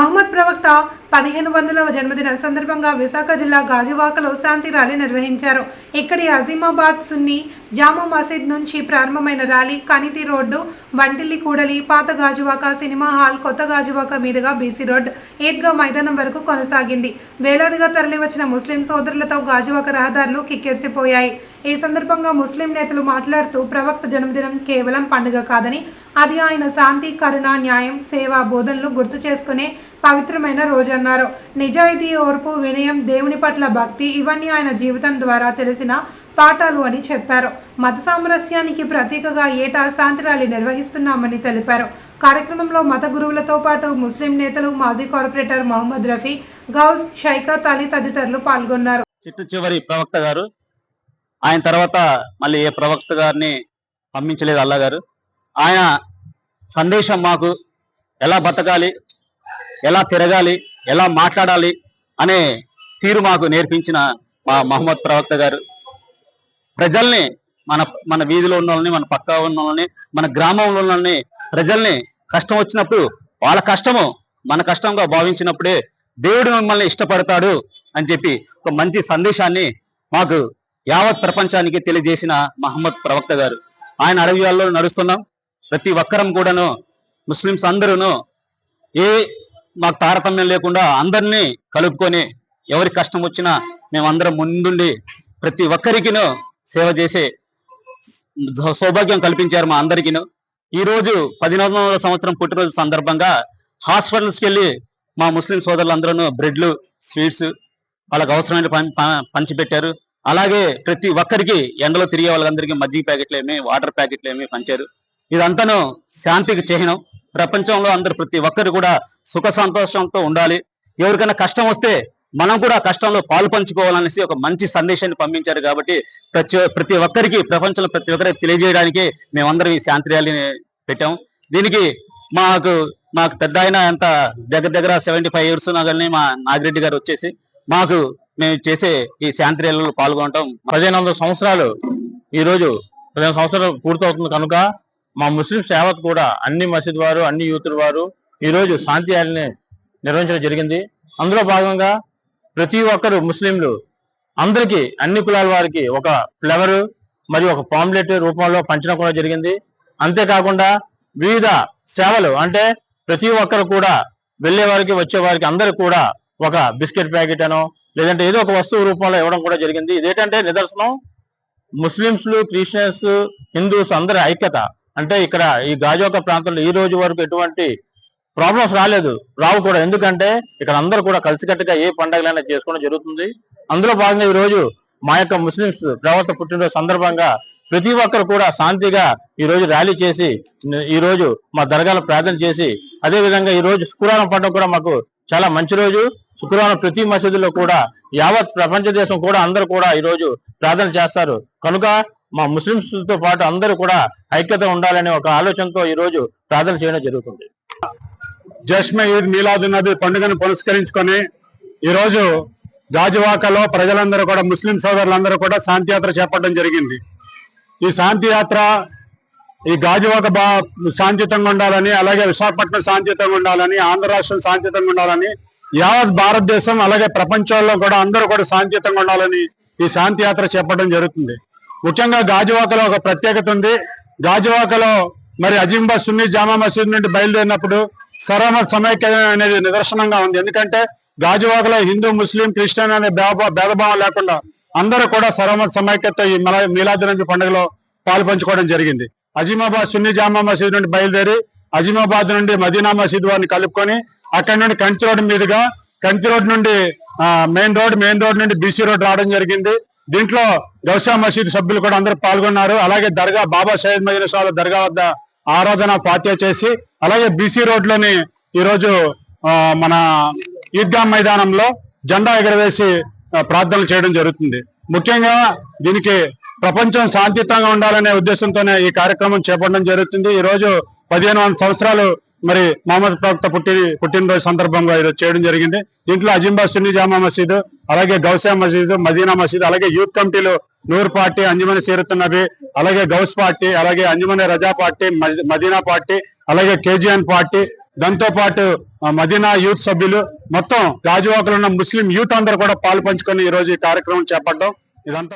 మహమ్మద్ ప్రవక్త పదిహేను వందలవ జన్మదిన సందర్భంగా విశాఖ జిల్లా గాజువాకలో శాంతి ర్యాలీ నిర్వహించారు. ఇక్కడి అజీమాబాద్ సున్ని జామా మసీద్ నుంచి ప్రారంభమైన ర్యాలీ కనితి రోడ్డు వంటిల్లి కూడలి పాత గాజువాక సినిమా హాల్ కొత్త గాజువాక మీదుగా బీసీ రోడ్ ఈద్గా మైదానం వరకు కొనసాగింది. వేలాదిగా తరలివచ్చిన ముస్లిం సోదరులతో గాజువాక రహదారులు కిక్కిరిసిపోయాయి. ఈ సందర్భంగా ముస్లిం నేతలు మాట్లాడుతూ ప్రవక్త జన్మదినం కేవలం పండుగ కాదని అది ఆయన శాంతి కరుణ న్యాయం సేవ బోధనలు గుర్తు చేసుకునే పవిత్రమైన అన్నారు. నిజాయితీ ఓర్పు వినయం దేవుని పట్ల భక్తి ఇవన్నీ ఆయన జీవితం ద్వారా తెలిసిన పాఠాలు అని చెప్పారు. మత సామరస్యానికి ప్రతీకగా ఏటా శాంతి ర్యాలీ నిర్వహిస్తున్నామని తెలిపారు. కార్యక్రమంలో మత గురువులతో పాటు ముస్లిం నేతలు మాజీ కార్పొరేటర్ మహమ్మద్ రఫీ గౌస్ షైకత్ అలీ తదితరులు పాల్గొన్నారు. చిట్టు చివరి ప్రవక్త గారు ఆయన తర్వాత మళ్ళీ ఏ ప్రవక్త గారిని పంపించలేదు అల్లా గారు. ఆయన సందేశం మాకు ఎలా బతకాలి ఎలా తిరగాలి ఎలా మాట్లాడాలి అనే తీరు మాకు నేర్పించిన మా మహమ్మద్ ప్రవక్త గారు. ప్రజల్ని మన మన వీధిలో ఉన్న వాళ్ళని మన పక్క ఉన్న వాళ్ళని మన గ్రామంలో ఉన్న వాళ్ళని ప్రజల్ని కష్టం వచ్చినప్పుడు వాళ్ళ కష్టము మన కష్టంగా భావించినప్పుడే దేవుడు మిమ్మల్ని ఇష్టపడతాడు అని చెప్పి ఒక మంచి సందేశాన్ని మాకు యావత్ ప్రపంచానికి తెలియజేసిన మహమ్మద్ ప్రవక్త గారు. ఆయన అడవియాల్లో నడుస్తున్నాం. ప్రతి ఒక్కరం కూడాను ముస్లిమ్స్ అందరూను ఏ మాకు తారతమ్యం లేకుండా అందరినీ కలుపుకొని ఎవరి కష్టం వచ్చినా మేమందరం ముందుండి ప్రతి ఒక్కరికిను సేవ చేసే సౌభాగ్యం కల్పించారు మా అందరికీను. ఈ రోజు పదిహేనవ సంవత్సరం పుట్టినరోజు సందర్భంగా హాస్పిటల్స్కి వెళ్ళి మా ముస్లిం సోదరులందరూ బ్రెడ్లు స్వీట్స్ వాళ్ళకి అవసరమైన పం- ప- పంచిపెట్టారు. అలాగే ప్రతి ఒక్కరికి ఎండలో తిరిగే వాళ్ళందరికీ మజ్జిగ ప్యాకెట్లు ఏమి వాటర్ ప్యాకెట్లు ఏమి పంచారు. ఇదంతాను శాంతికి చిహ్నం. ప్రపంచంలో అందరు ప్రతి ఒక్కరు కూడా సుఖ సంతోషంతో ఉండాలి. ఎవరికైనా కష్టం వస్తే మనం కూడా కష్టంలో పాలు పంచుకోవాలనేసి ఒక మంచి సందేశాన్ని పంపించారు కాబట్టి ప్రతి ప్రతి ఒక్కరికి ప్రపంచంలో ప్రతి ఒక్కరికి తెలియజేయడానికి మేమందరం ఈ శాంతి ర్యాలీని పెట్టాం. దీనికి మాకు మాకు పెద్ద ఆయన ఎంత దగ్గర దగ్గర సెవెంటీ ఫైవ్ ఇయర్స్ కానీ మా నాగిరెడ్డి గారు వచ్చేసి మాకు మేము చేసే ఈ శాంతి ర్యాలీలో పాల్గొనటం. పదిహేను వందల సంవత్సరాలు ఈ రోజు పదిహేను సంవత్సరాలు పూర్తవుతుంది కనుక మా ముస్లిం సేవత్ కూడా అన్ని మసీద్ వారు అన్ని యూతుల వారు ఈరోజు శాంతి ర్యాలీని నిర్వహించడం జరిగింది. అందులో భాగంగా ప్రతి ఒక్కరు ముస్లింలు అందరికీ అన్ని కులాల వారికి ఒక ఫ్లవర్ మరియు ఒక పాంప్లెట్ రూపంలో పంచడం కూడా జరిగింది. అంతేకాకుండా వివిధ సేవలు అంటే ప్రతి ఒక్కరు కూడా వెళ్ళేవారికి వచ్చే వారికి అందరికి కూడా ఒక బిస్కెట్ ప్యాకెట్ అనో లేదంటే ఏదో ఒక వస్తువు రూపంలో ఇవ్వడం కూడా జరిగింది. ఇదేంటంటే నిదర్శనం? ముస్లింస్లు క్రిస్టియన్స్ హిందూస్ అందరి ఐక్యత. అంటే ఇక్కడ ఈ గాజోక ప్రాంతంలో ఈ రోజు వరకు ఎటువంటి ప్రాబ్లమ్స్ రాలేదు రావు కూడా. ఎందుకంటే ఇక్కడ అందరూ కూడా కలిసికట్టుగా ఏ పండుగలైనా చేసుకోవడం జరుగుతుంది. అందులో భాగంగా ఈ రోజు మా యొక్క ముస్లింస్ ప్రవర్త పుట్టినరోజు సందర్భంగా ప్రతి ఒక్కరు కూడా శాంతిగా ఈ రోజు ర్యాలీ చేసి ఈ రోజు మా దర్గాలో ప్రార్థన చేసి అదే విధంగా ఈ రోజు శుక్రవారం పండుగ కూడా మాకు చాలా మంచి రోజు. శుక్రవారం ప్రతి మసీదులో కూడా యావత్ ప్రపంచ దేశం కూడా అందరూ కూడా ఈ రోజు ప్రార్థన చేస్తారు. కనుక మా ముస్లింస్తో పాటు అందరూ కూడా ఐక్యత ఉండాలనే ఒక ఆలోచనతో ఈ రోజు ప్రార్థన చేయడం జరుగుతుంది. జష్మ ఈద్ మీలాద్ నది పండుగను పురస్కరించుకొని ఈ రోజు గాజువాకలో ప్రజలందరూ కూడా ముస్లిం సోదరులందరూ కూడా శాంతి యాత్ర చేపట్టడం జరిగింది. ఈ శాంతియాత్ర ఈ గాజువాక బా శాంతియుతంగా ఉండాలని అలాగే విశాఖపట్నం శాంతియుతంగా ఉండాలని ఆంధ్ర రాష్ట్రం శాంతియుతంగా ఉండాలని యావత్ భారతదేశం అలాగే ప్రపంచంలో కూడా అందరూ కూడా శాంతియుతంగా ఉండాలని ఈ శాంతి యాత్ర చేపట్టడం జరుగుతుంది. ముఖ్యంగా గాజువాకలో ఒక ప్రత్యేకత ఉంది. గాజువాకలో మరి అజింబా సున్నీ జామా మసీద్ నుండి బయలుదేరినప్పుడు సరమత్ సమైక్య అనేది నిదర్శనంగా ఉంది. ఎందుకంటే గాజువాకలో హిందూ ముస్లిం క్రిస్టియన్ అనే భేదభావం లేకుండా అందరూ కూడా సరమత్ సమైక్యత ఈ మల- మీలాద్ నబీ పండుగలో పాల్పంచుకోవడం జరిగింది. అజీమాబాద్ సున్నీ జామా మసీద్ నుండి బయలుదేరి అజీమాబాద్ నుండి మదీనా మసీద్ వారిని కలుపుకొని అక్కడి నుండి కంచి రోడ్ మీదుగా కంచి రోడ్ నుండి మెయిన్ రోడ్ మెయిన్ రోడ్ నుండి బీసీ రోడ్ రావడం జరిగింది. దీంట్లో గౌసా మసీద్ సభ్యులు కూడా అందరూ పాల్గొన్నారు. అలాగే దర్గా బాబా సయ్యద్ మదీనా దర్గా వద్ద ఆరాధన ఫాత్య చేసి అలాగే బీసీ రోడ్లోని ఈరోజు మన ఈద్గా మైదానంలో జెండా ఎగరవేసి ప్రార్థనలు చేయడం జరుగుతుంది. ముఖ్యంగా దీనికి ప్రపంచం శాంతియుతంగా ఉండాలనే ఉద్దేశంతోనే ఈ కార్యక్రమం చేపట్టడం జరుగుతుంది. ఈరోజు పదిహేను సంవత్సరాలు మరి మహమ్మద్ ప్రవక్త పుట్టి పుట్టినరోజు సందర్భంగా ఈరోజు చేయడం జరిగింది. దీంట్లో అజింబా సున్నీ జామా మసీదు అలాగే గౌసా మసీదు మదీనా మసీదు అలాగే యూత్ కమిటీలు నూర్ పార్టీ అంజమని సీరత్ నబీ అలాగే గౌస్ పార్టీ అలాగే అంజమని రజా పార్టీ మదీనా పార్టీ అలాగే కేజీఎన్ పార్టీ. దాంతో పాటు మదీనా యూత్ సభ్యులు మొత్తం గాజువాకలో ఉన్న ముస్లిం యూత్ అందరూ కూడా పాలు పంచుకొని ఈ రోజు ఈ కార్యక్రమం చేపట్టడం. ఇదంతా